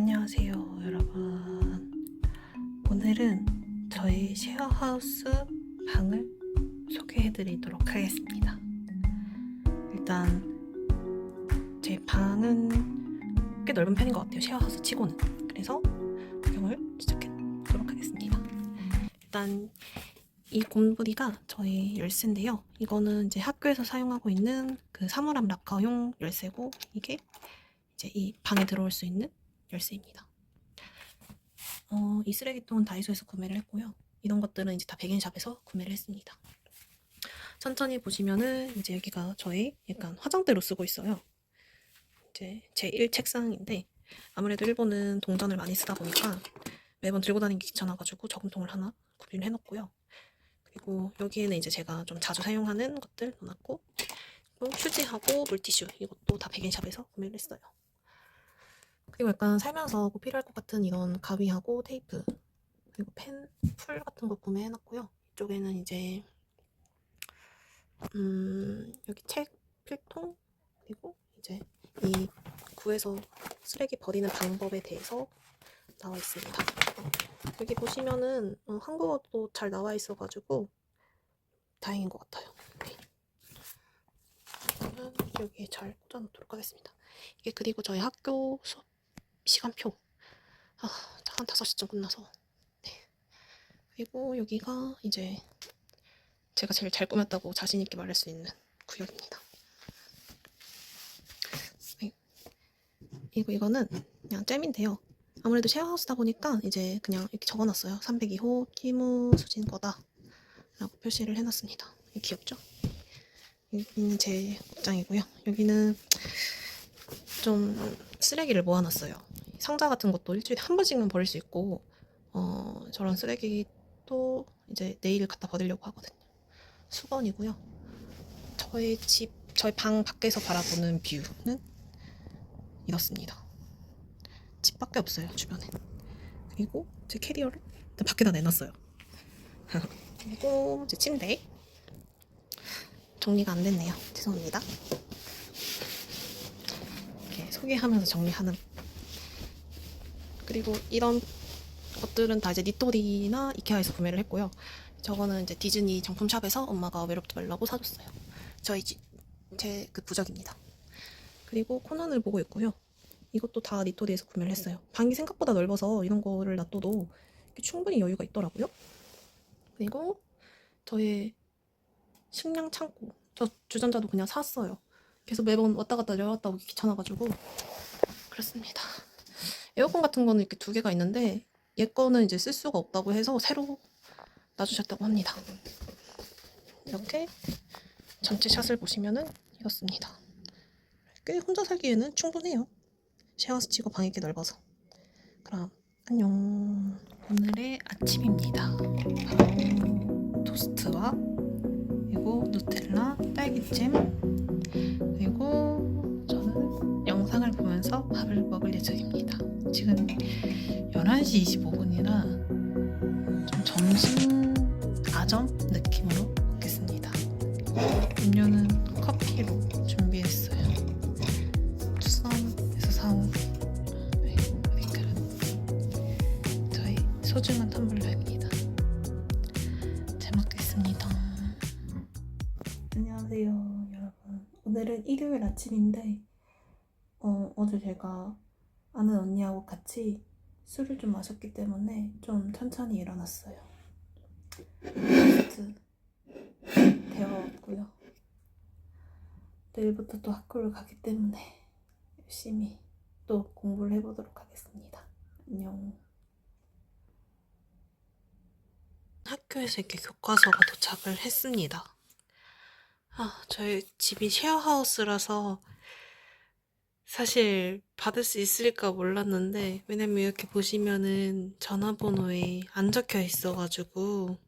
안녕하세요, 여러분. 오늘은 저희 쉐어하우스 방을 소개해 드리도록 하겠습니다. 일단, 제 방은 꽤 넓은 편인 것 같아요. 쉐어하우스 치고는. 그래서 구경을 시작해 보도록 하겠습니다. 일단, 이 곰돌이가 저희 열쇠인데요. 이거는 이제 학교에서 사용하고 있는 그 사물함 락커용 열쇠고, 이게 이제 이 방에 들어올 수 있는 열쇠입니다. 어, 이 쓰레기통은 다이소에서 구매를 했고요. 이런 것들은 이제 다 백인샵에서 구매를 했습니다. 천천히 보시면은 이제 여기가 저의 약간 화장대로 쓰고 있어요. 이제 제 1 책상인데 아무래도 일본은 동전을 많이 쓰다 보니까 매번 들고 다니기 귀찮아가지고 저금통을 하나 구비를 해놓고요. 그리고 여기에는 이제 제가 좀 자주 사용하는 것들 넣어놨고 휴지하고 물티슈 이것도 다 백인샵에서 구매를 했어요. 그리고 약간 살면서 꼭 필요할 것 같은 이런 가위하고 테이프 그리고 펜, 풀 같은 거 구매해놨고요. 이쪽에는 이제 음 여기 책, 필통 그리고 이제 이 구에서 쓰레기 버리는 방법에 대해서 나와 있습니다. 어, 여기 보시면은 어, 한국어도 잘 나와 있어가지고 다행인 것 같아요. 네. 여기에 잘 꽂아놓도록 하겠습니다. 이게 그리고 저희 학교 수업 시간표. 아, 한 5시쯤 끝나서. 네. 그리고 여기가 이제 제가 제일 잘 꾸몄다고 자신있게 말할 수 있는 구역입니다. 네. 이거, 이거는 그냥 잼인데요. 아무래도 쉐어하우스다 보니까 이제 그냥 이렇게 적어놨어요. 302호 키무 수진 거다. 라고 표시를 해놨습니다. 귀엽죠? 여기는 제 옷장이고요. 여기는 좀 쓰레기를 모아놨어요. 상자 같은 것도 일주일에 한 번씩만 버릴 수 있고, 어, 저런 쓰레기도 이제 내일 갖다 버리려고 하거든요. 수건이고요. 저의 집, 저희 방 밖에서 바라보는 뷰는 이렇습니다. 집 밖에 없어요, 주변에. 그리고 제 캐리어를 밖에다 내놨어요. 그리고 제 침대. 정리가 안 됐네요. 죄송합니다. 이렇게 소개하면서 정리하는 그리고 이런 것들은 다 이제 니토리나 이케아에서 구매를 했고요. 저거는 이제 디즈니 정품샵에서 엄마가 외롭지 말라고 사줬어요. 저희 제그 부적입니다. 그리고 코난을 보고 있고요. 이것도 다 니토리에서 구매를 했어요. 방이 생각보다 넓어서 이런 거를 놔둬도 충분히 여유가 있더라고요. 그리고 저의 식량 창고. 저 주전자도 그냥 샀어요. 계속 매번 왔다 갔다 열었다 오기 귀찮아가지고 그렇습니다. 에어컨 같은 거는 이렇게 두 개가 있는데 얘 거는 이제 쓸 수가 없다고 해서 새로 놔주셨다고 합니다. 이렇게 전체 샷을 보시면은 이렇습니다. 꽤 혼자 살기에는 충분해요. 쉐어스 치고 방이 꽤 넓어서. 그럼 안녕. 오늘의 아침입니다. 바로 토스트와 그리고 누텔라, 딸기잼 보면서 밥을 먹을 예정입니다. 지금 11시 25분이라 좀 점심 아점 느낌으로 먹겠습니다. 음료는 커피로 준비했어요. 투썸에서 사온 네, 아메리카노. 저희 소중한 텀블러입니다. 잘 먹겠습니다. 안녕하세요, 여러분. 오늘은 일요일 아침인데, 어, 어제 제가 아는 언니하고 같이 술을 좀 마셨기 때문에 좀 천천히 일어났어요. 테스트 되어왔고요. 내일부터 또 학교를 가기 때문에 열심히 또 공부를 해보도록 하겠습니다. 안녕. 학교에서 이렇게 교과서가 도착을 했습니다. 아, 저희 집이 쉐어하우스라서 사실 받을 수 있을까 몰랐는데 왜냐면 이렇게 보시면은 전화번호에 안 적혀 있어가지고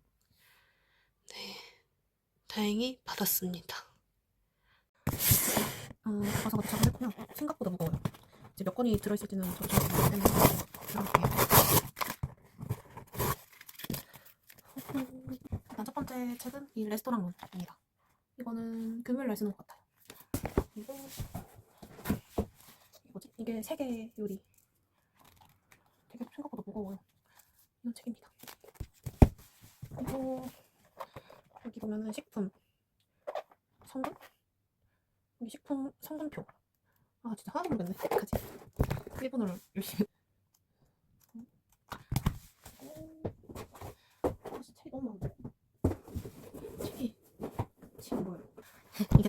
네 다행히 받았습니다. 어, 교과서가 도착을 했고요. 생각보다 무거워요. 이제 몇 건이 들어있을지는 저도 잘 모르기 때문에 들어볼게요. 일단 첫 번째 책은 이 레스토랑 문입니다. 이거는 금요일 날 쓰는 것 같아요. 그리고? 이게 세계 요리 무거워요. 이런 책입니다. 그리고 여기 보면은 식품 성분? 여기 식품 성분표. 아 진짜 하나도 모르겠네. 어떡하지? 일본어를 열심히. 진짜 책이 너무 많네. 책이 책이 뭐예요? 이게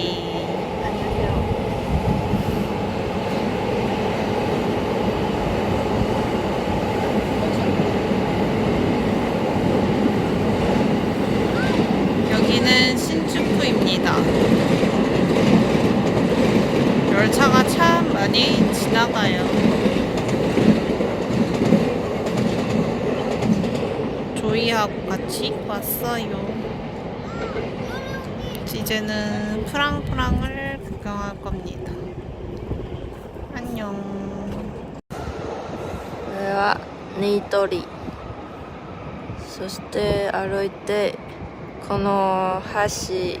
많이 지나가요. 조이하고 같이 왔어요. 이제는 프랑프랑을 구경할 겁니다. 안녕. これはニートリそして歩いてこの橋